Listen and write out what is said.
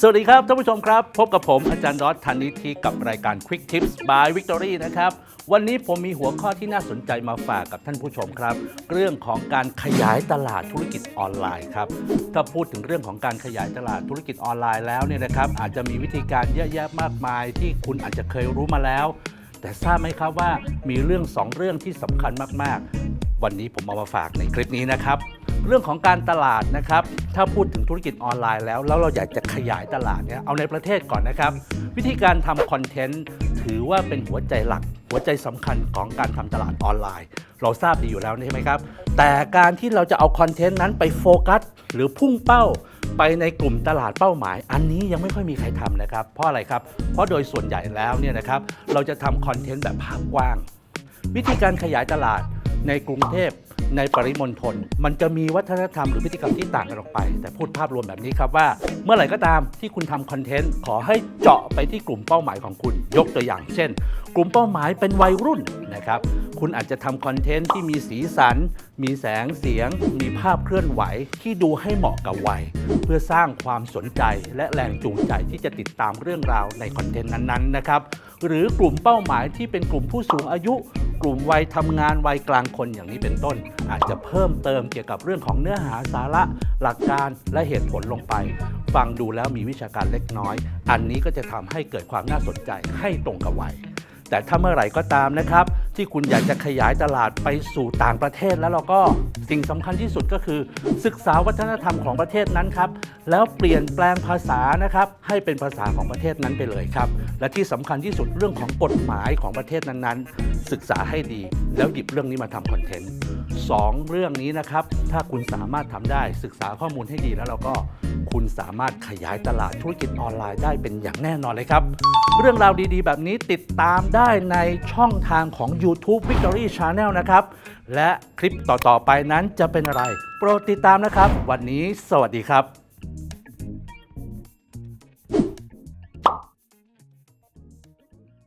สวัสดีครับท่านผู้ชมครับ พบกับผมอาจารย์ดอทธานิธิกับรายการ Quick Tips by Victory นะครับ วันนี้ผมมีหัวข้อที่น่าสนใจมาฝากกับท่านผู้ชมครับ เรื่องของการขยายตลาดธุรกิจออนไลน์ครับถ้าพูดถึงเรื่องของการขยายตลาดธุรกิจออนไลน์แล้วเนี่ยนะครับ อาจจะมีวิธีการเยอะแยะมากมาย ที่คุณอาจจะเคยรู้มาแล้ว แต่ทราบไหมครับว่ามีเรื่องสองเรื่องที่สำคัญมากๆ วันนี้ผมเอามาฝากในคลิปนี้นะครับ เรื่องของการตลาดนะครับ ถ้าพูดถึงธุรกิจออนไลน์แล้ว แล้วเราอยากจะขยายตลาดเนี่ยเอาในประเทศก่อนนะครับ วิธีการทำคอนเทนต์ถือว่าเป็นหัวใจหลัก หัวใจสำคัญของการทำตลาดออนไลน์ เราทราบดีอยู่แล้วใช่ไหมครับ แต่การที่เราจะเอาคอนเทนต์นั้นไปโฟกัสหรือพุ่งเป้าไปในกลุ่มตลาดเป้าหมาย อันนี้ยังไม่ค่อยมีใครทำนะครับ เพราะอะไรครับ เพราะโดยส่วนใหญ่แล้วเนี่ยนะครับ เราจะทำคอนเทนต์แบบภาพกว้าง วิธีการขยายตลาดในกรุงเทพ ในปริมณฑลมันจะมีวัฒนธรรมหรือพฤติกรรมที่ต่างกันออกไป แต่พูดภาพรวมแบบนี้ครับว่า เมื่อไหร่ก็ตามที่คุณทำคอนเทนต์ขอให้เจาะไปที่กลุ่มเป้าหมายของคุณ ยกตัวอย่าง เช่น กลุ่มเป้าหมายเป็นวัยรุ่นนะครับคุณอาจจะทำคอนเทนต์ที่มีสีสันมีแสงเสียง มีภาพเคลื่อนไหวที่ดูให้เหมาะกับวัย เพื่อสร้างความสนใจและแรงจูงใจที่จะติดตามเรื่องราวในคอนเทนต์นั้น ๆ นะครับ หรือกลุ่มเป้าหมายที่เป็นกลุ่มผู้สูงอายุกลุ่มวัยทำงานวัยกลางคนอย่างนี้เป็นต้น อาจจะเพิ่มเติมเกี่ยวกับเรื่องของเนื้อหาสาระ หลักการและเหตุผลลงไป ฟังดูแล้วมีวิชาการเล็กน้อย อันนี้ก็จะทำให้เกิดความน่าสนใจให้ตรงกับวัยแต่ถ้าเมื่อไหร่ก็ตามนะครับ ที่คุณอยากจะขยายตลาดไปสู่ต่างประเทศแล้วเราก็สิ่งสำคัญที่สุดก็คือ ศึกษาวัฒนธรรมของประเทศนั้นครับ แล้วเปลี่ยนแปลงภาษานะครับ ให้เป็นภาษาของประเทศนั้นไปเลยครับ และที่สำคัญที่สุดเรื่องของกฎหมายของประเทศนั้นๆ ศึกษาให้ดี แล้วหยิบเรื่องนี้มาทำคอนเทนต์สองเรื่องนี้นะครับ ถ้าคุณสามารถทำได้ศึกษาข้อมูลให้ดีแล้วเราก็คุณสามารถขยายตลาดธุรกิจออนไลน์ได้เป็นอย่างแน่นอนเลยครับ เรื่องราวดีๆ แบบนี้ติดตามได้ในช่องทางของ YouTube Victory Channel นะครับ และคลิปต่อๆไปนั้นจะเป็นอะไร โปรดติดตามนะครับ วันนี้สวัสดีครับ